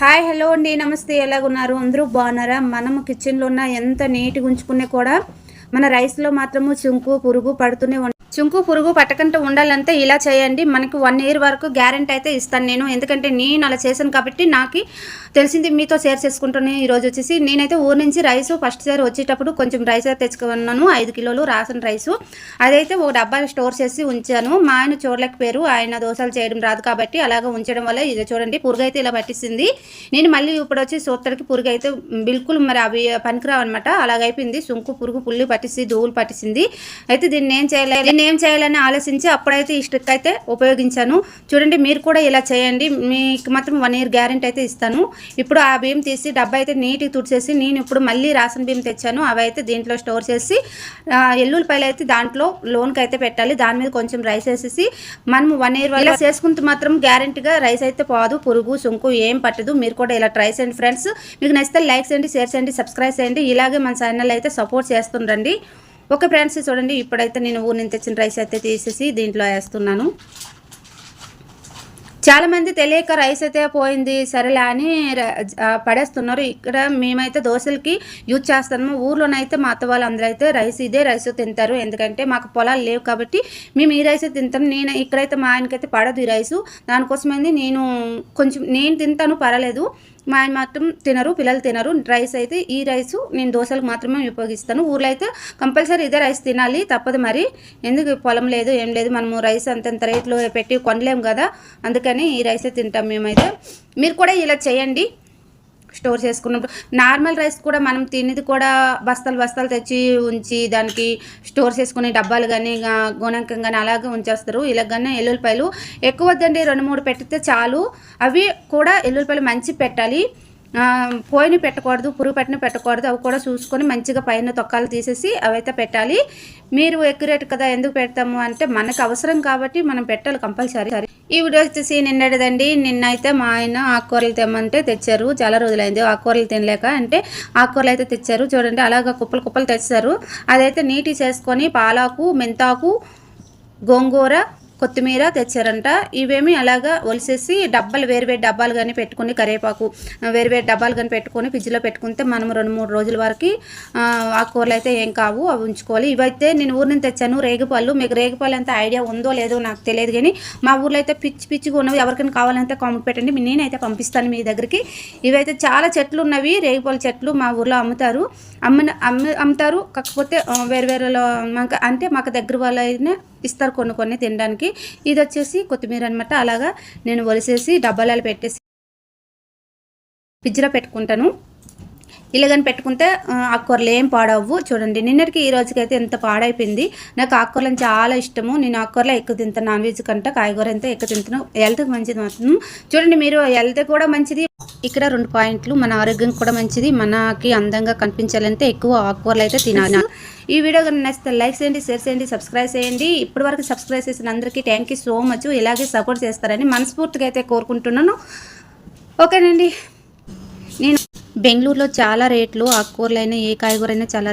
Hi hello అండి. నమస్తే. ఎలాగున్నారు? అందరూ బాగున్నారా? మనము కిచెన్లో ఉన్న ఎంత నీట్గా ఉంచుకునే కూడా మన రైస్లో మాత్రము చుంకు పురుగు పడుతూనే చుంకు పురుగు పట్టకుండా ఉండాలంటే ఇలా చేయండి. మనకి వన్ ఇయర్ వరకు గ్యారెంటీ అయితే ఇస్తాను నేను. ఎందుకంటే నేను అలా చేశాను కాబట్టి నాకు తెలిసింది మీతో షేర్ చేసుకుంటాను ఈరోజు వచ్చేసి. నేనైతే ఊరు నుంచి రైస్ ఫస్ట్ సారి వచ్చేటప్పుడు కొంచెం రైస్ అయితే తెచ్చుకున్నాను. ఐదు కిలోలు రాసిన రైసు అదైతే ఒక డబ్బా స్టోర్ చేసి ఉంచాను. మా ఆయన చూడలేకపోయారు. ఆయన దోశలు చేయడం రాదు కాబట్టి అలాగా ఉంచడం వల్ల ఇది చూడండి పురుగు అయితే ఇలా పట్టిస్తుంది. నేను మళ్ళీ ఇప్పుడు వచ్చి సూత్తడికి పురుగు అయితే బిల్కుల్ మరి అవి పనికిరావు అనమాట అలాగైపోయింది. సుంకు పురుగు పుల్లి పట్టింది దూవులు పట్టింది అయితే దీన్ని ఏం చేయలేదు నేను ఏం చేయాలని ఆలోచించి అప్పుడైతే ఈ స్టిక్ అయితే ఉపయోగించాను. చూడండి మీరు కూడా ఇలా చేయండి. మీకు మాత్రం వన్ ఇయర్ గ్యారెంటీ అయితే ఇస్తాను. ఇప్పుడు ఆ బియ్యం తీసి డబ్బా అయితే నీట్గా తుడిచేసి నేను ఇప్పుడు మళ్ళీ రాసిన బియ్యం తెచ్చాను. అవి అయితే దీంట్లో స్టోర్ చేసి ఎల్లుల్లిపాయలు అయితే దాంట్లో లోన్కి అయితే పెట్టాలి. దాని మీద కొంచెం రైస్ వేసేసి మనం వన్ ఇయర్ ఇలా చేసుకుంటే మాత్రం గ్యారెంటీగా రైస్ అయితే పోదు. పురుగు సుంకు ఏం పట్టదు. మీరు కూడా ఇలా ట్రై చేయండి ఫ్రెండ్స్. మీకు నచ్చితే లైక్ చేయండి షేర్ చేయండి సబ్స్క్రైబ్ చేయండి. ఇలాగే మన ఛానల్ అయితే సపోర్ట్ చేస్తుండండి. ఓకే ఫ్రెండ్స్ చూడండి. ఇప్పుడైతే నేను ఊరి నుంచి తెచ్చిన రైస్ అయితే తీసేసి దీంట్లో వేస్తున్నాను. చాలామంది తెలియక రైస్ అయితే పోయింది సరేలే అని పడేస్తున్నారు. ఇక్కడ మేమైతే దోశలకి యూజ్ చేస్తాము ఊర్లోనైతే మా అత్త వాళ్ళు అందరూ అయితే రైస్ ఇదే రైస్ తింటారు. ఎందుకంటే మాకు పొలాలు లేవు కాబట్టి మేము ఈ రైస్ తింటాం. నేను ఇక్కడైతే మా ఆయనకైతే పడదు ఈ రైసు దానికోసమైంది నేను కొంచెం నేను తింటాను పర్వాలేదు. మా ఆయన మాత్రం తినరు పిల్లలు తినరు. రైస్ అయితే ఈ రైస్ నేను దోశలకు మాత్రమే ఉపయోగిస్తాను. ఊర్లో అయితే కంపల్సరీ ఇదే రైస్ తినాలి తప్పదు మరి. ఎందుకు పొలం లేదు ఏం లేదు మనము రైస్ అంతంత రేట్లో పెట్టి కొనలేము కదా. అందుకని ఈ రైసే తింటాం మేమైతే. మీరు కూడా ఇలా చేయండి. స్టోర్ చేసుకున్నప్పుడు నార్మల్ రైస్ కూడా మనం తినేది కూడా బస్తాలు బస్తాలు తెచ్చి ఉంచి దానికి స్టోర్ చేసుకునే డబ్బాలు కానీ గుణంకం కానీ అలాగే ఉంచేస్తారు. ఇలాగనే ఎల్లుల్లిపాయలు ఎక్కువ వద్దండి రెండు మూడు పెట్టితే చాలు. అవి కూడా ఎల్లుల్లిపాయలు మంచి పెట్టాలి. పోయిన పెట్టకూడదు పురుగు పెట్టిన పెట్టకూడదు. అవి కూడా చూసుకొని మంచిగా పైన తొక్కాలు తీసేసి అవైతే పెట్టాలి. మీరు ఎక్యురేట్ కదా ఎందుకు పెడతాము అంటే మనకు అవసరం కాబట్టి మనం పెట్టాలి కంపల్సరీ. ఈ వీడియో వచ్చేసి నిన్నటిదండి. నిన్నైతే మా ఆయన ఆకుకూరలు తెమ్మంటే తెచ్చారు. చాలా రోజులైంది ఆకుకూరలు తినలేక. అంటే ఆకుకూరలు అయితే తెచ్చారు. చూడండి అలాగా కుప్పలు కుప్పలు తెచ్చారు అదైతే నీటి చేసుకొని పాలాకు మెంతాకు గోంగూర కొత్తిమీర తెచ్చారంట. ఇవేమి అలాగా ఒలిసేసి డబ్బాలు వేరు డబ్బాలు కానీ పెట్టుకుని కరివేపాకు వేరు వేరు డబ్బాలు కానీ పెట్టుకొని ఫ్రిడ్జ్లో పెట్టుకుంటే మనం రెండు మూడు రోజుల వరకు ఆ, కూరలు అయితే ఏం కావు అవి ఉంచుకోవాలి. ఇవైతే నేను ఊరి నుంచి తెచ్చాను రేగిపళ్ళు మీకు రేగిపళ్ళు అంత ఐడియా ఉందో లేదో నాకు తెలియదు కానీ మా ఊర్లో అయితే పిచ్చి పిచ్చిగా ఉన్నవి ఎవరికైనా కావాలంటే కామెంట్ పెట్టండి. నేనైతే పంపిస్తాను మీ దగ్గరికి. ఇవైతే చాలా చెట్లు ఉన్నవి రేగిపళ్ళు చెట్లు మా ఊర్లో అమ్ముతారు. అమ్మ అమ్మ అమ్ముతారు. కాకపోతే వేరు వేరేలో మాకు అంటే మాకు దగ్గర వాళ్ళు ఇస్తారు కొన్ని కొన్ని తినడానికి. ఇది వచ్చేసి కొత్తిమీర అనమాట అలాగా నేను ఒలిసేసి డబ్బాలలో పెట్టేసి ఫ్రిడ్జ్లో పెట్టుకుంటాను. ఇలాగని పెట్టుకుంటే ఆకుకూరలు ఏం పాడవు చూడండి నిన్నటికి ఈ రోజుకి అయితే ఎంత పాడైపోయింది. నాకు ఆకుకూరలు చాలా ఇష్టము. నేను ఆకుకూరలో ఎక్కువ తింటాను నాన్ వెజ్ కంటే కాయగూర ఎంత ఎక్కువ తింటాను. హెల్త్కి మంచిది మాత్రం. చూడండి మీరు హెల్త్ కూడా మంచిది. ఇక్కడ రెండు పాయింట్లు. మన ఆరోగ్యం కూడా మంచిది. మనకి అందంగా కనిపించాలంటే ఎక్కువ ఆకుకూరలు అయితే తినాలి. ఈ వీడియో కనుక నచ్చితే లైక్ చేయండి షేర్ చేయండి సబ్స్క్రైబ్ చేయండి. ఇప్పటి వరకు సబ్స్క్రైబ్ చేసిన అందరికీ థ్యాంక్ యూ సో మచ్. ఇలాగే సపోర్ట్ చేస్తారని మనస్ఫూర్తిగా అయితే కోరుకుంటున్నాను. ఓకేనండి. నేను బెంగళూరులో చాలా రేట్లు ఆకుకూరలైనా ఏ కాయగూరైనా చాలా